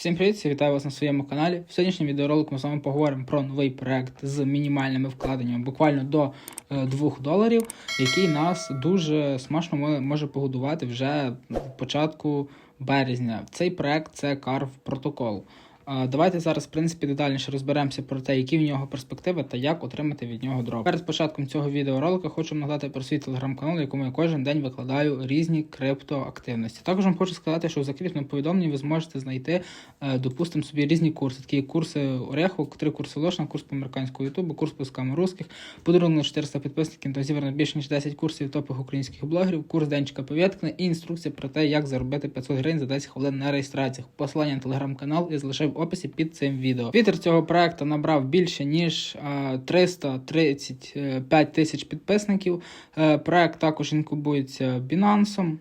Всім привіт, вітаю вас на своєму каналі. В сьогоднішньому відеоролику ми з вами поговоримо про новий проект з мінімальними вкладеннями, буквально до е, 2 доларів, який нас дуже смачно може погодувати вже в початку березня. Цей проект це Carve Protocol. Давайте зараз, в принципі, детальніше розберемося про те, які в нього перспективи та як отримати від нього дроп. Перед початком цього відеоролика хочу нагадати про свій телеграм-канал, в якому я кожен день викладаю різні криптоактивності. Також вам хочу сказати, що в закріпленому повідомленні ви зможете знайти, е, допустимо, собі різні курси, такі курси Ореху, три курси Лошна, курс по американському ютубу, курс по скаму русських, подарунок на 400 підписників та зібрано більше ніж 10 курсів топових українських блогерів, курс Денчика Повєткне і інструкція про те, як заробити 500 гривень за 10 хвилин на реєстраціях. Посилання на телеграм-канал я залишив в описі під цим відео. Вітер цього проекту набрав більше ніж е, 335 тисяч підписників. Е, Проект також інкубується Binance.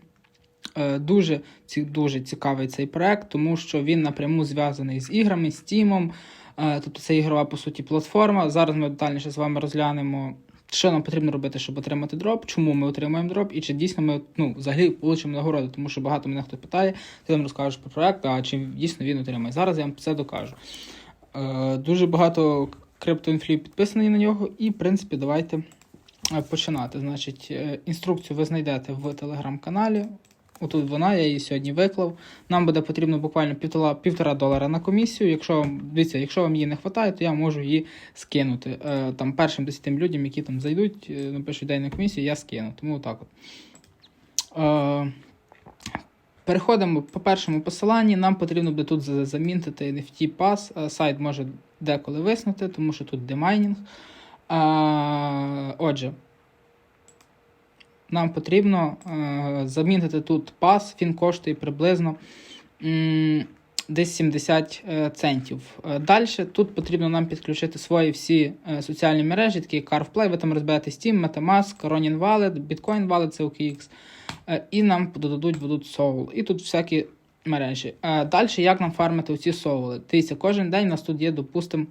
Е, Дуже, дуже цікавий цей проект, тому що він напряму зв'язаний з іграми, Steam. Е, Тобто це ігрова, по суті, платформа. Зараз ми детальніше з вами розглянемо, що нам потрібно робити, щоб отримати дроп, чому ми отримуємо дроп, і чи дійсно ми ну, взагалі отримаємо нагороду, тому що багато мене хто питає, ти нам розкажеш про проект, а чи дійсно він отримає. Зараз я вам це докажу. Е, Дуже багато криптоінфлів підписані на нього, і, в принципі, давайте е, починати. Значить, е, інструкцію ви знайдете в телеграм-каналі. Отут вона, я її сьогодні виклав. Нам буде потрібно буквально півтора, півтора долара на комісію. Якщо вам дивіться, якщо вам її не вистачає, то я можу її скинути. Е, там першим 10 людям, які там зайдуть, е, напишуть день на комісію, я скину. Тому отак от. Е, переходимо по першому посиланні. Нам потрібно буде тут за- замінтити NFT Pass. Е, Сайт може деколи виснути, тому що тут демайнінг. Е, отже, нам потрібно е, замінити тут пас. Він коштує приблизно десь 70 е, центів. Е, Далі тут потрібно нам підключити свої всі соціальні мережі, такі як CarVplay, ви там розберете Steam, MetaMask, Ronin Wallet, Bitcoin Wallet, це OKX. І нам додадуть будуть Soul. І тут всякі мережі. Далі, як нам фармити оці соули? Дивіться, кожен день у нас тут є, допустимо,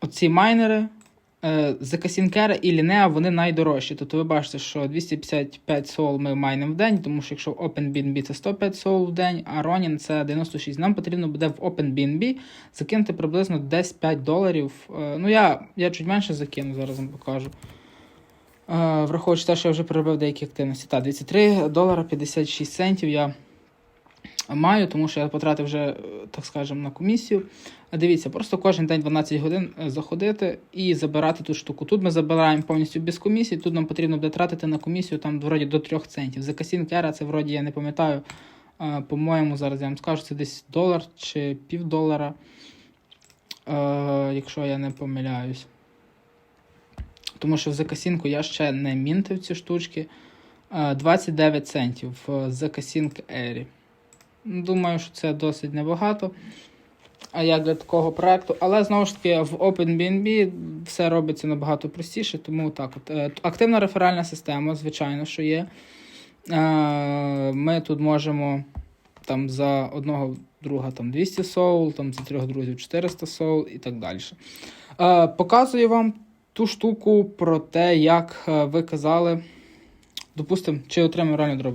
оці майнери. Е, Закасінкера і Лінеа вони найдорожчі. Тобто ви бачите, що 255 сол ми майнимо в день, тому що якщо OpenBNB це 105 сол в день, а Ronin це 96. Нам потрібно буде в OpenBNB закинути приблизно десь 5 доларів. Е, Ну, я, я чуть менше закину, зараз вам покажу. Е, Враховуючи те, що я вже переробив деякі активності. Так, 23 долара 56 центів я маю, тому що я потратив вже, е, так скажемо, на комісію. Дивіться, просто кожен день 12 годин е, заходити і забирати ту штуку. Тут ми забираємо повністю без комісії, тут нам потрібно буде тратити на комісію там вроді до 3 центів. За касін кера це вроді я не пам'ятаю. е, По-моєму, зараз я вам скажу, це десь долар чи пів долара, е, якщо я не помиляюсь. Тому що в закасінку я ще не мінтив ці штучки. Е, 29 центів в Закасінк Ері. Думаю, що це досить небагато. А як для такого проекту. Але знову ж таки в OpenBNB все робиться набагато простіше, тому так от. Е, Активна реферальна система, звичайно, що є. Е, Ми тут можемо там за одного друга там 200 соул, там за трьох друзів 400 соул і так далі. Е, Показую вам ту штуку про те, як ви казали, допустимо, чи отримав реально дроб.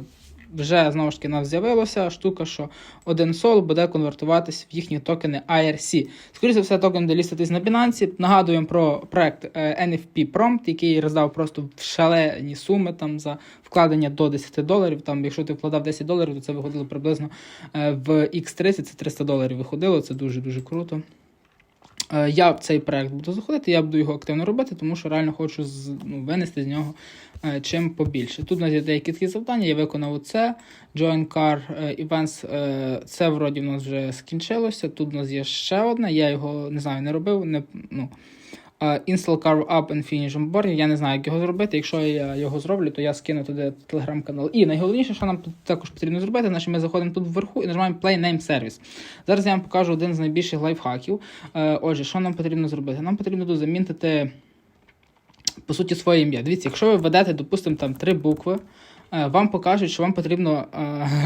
Вже знову ж таки нас з'явилася штука, що один сол буде конвертуватись в їхні токени IRC. Скоріше все, токен буде ліститись на Binance. Нагадуємо про проект е, NFT Prompt, який роздав просто в шалені суми там за вкладення до 10 доларів. Там, якщо ти вкладав 10 доларів, то це виходило приблизно е, в X30, це 300 доларів виходило. Це дуже дуже круто. Е, Я в цей проект буду заходити, я буду його активно робити, тому що реально хочу з, ну, винести з нього е, чим побільше. Тут у нас є деякі такі завдання, я виконав це. Join Car е, Events, це вроді в нас вже скінчилося. Тут у нас є ще одне, я його не знаю, не робив. Не, ну, Install Car Up and Finish on. Я не знаю, як його зробити. Якщо я його зроблю, то я скину туди телеграм-канал. І найголовніше, що нам також потрібно зробити, значить ми заходимо тут вверху і нажимаємо Play Name Service. Зараз я вам покажу один з найбільших лайфхаків. Е, Отже, що нам потрібно зробити? Нам потрібно тут замінити, по суті, своє ім'я. Дивіться, якщо ви введете, допустимо, там три букви, е, вам покажуть, що вам потрібно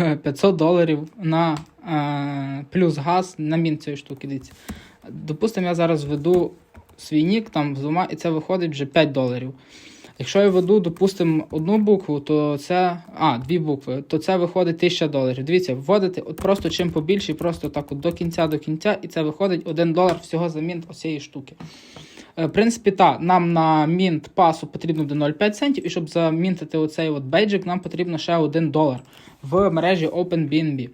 е, 500 доларів на е, плюс газ на мін цієї штуки. Дивіться. Допустимо, я зараз введу свій нік там з двома, і це виходить вже 5 доларів. Якщо я веду, допустимо, одну букву, то це. А, дві букви, то це виходить 1000 доларів. Дивіться, вводите от просто чим побільше, просто так от до кінця до кінця, і це виходить 1 долар всього за мінт оцієї штуки. Е, В принципі, так, нам на мінт пасу потрібно буде 0,5 центів, і щоб замінтити оцей от бейджик, нам потрібно ще 1 долар в мережі OpenBNB.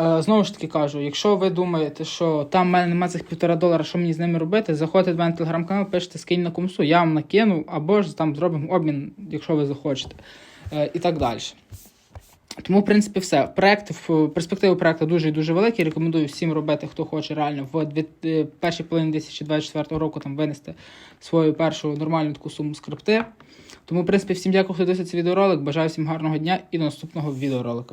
Е, Знову ж таки кажу, якщо ви думаєте, що там в мене немає цих півтора долара, що мені з ними робити, заходьте до мене в телеграм-канал, пишете скинь на комсу, я вам накину, або ж там зробимо обмін, якщо ви захочете, Е, і так далі. Тому, в принципі, все. Проект перспективи проекту дуже і дуже великі. Рекомендую всім робити, хто хоче реально в е, першій половині 2024 року там винести свою першу нормальну таку суму скрипти. Тому, в принципі, всім дякую, хто дивився цей відеоролик. Бажаю всім гарного дня і до наступного відеоролика.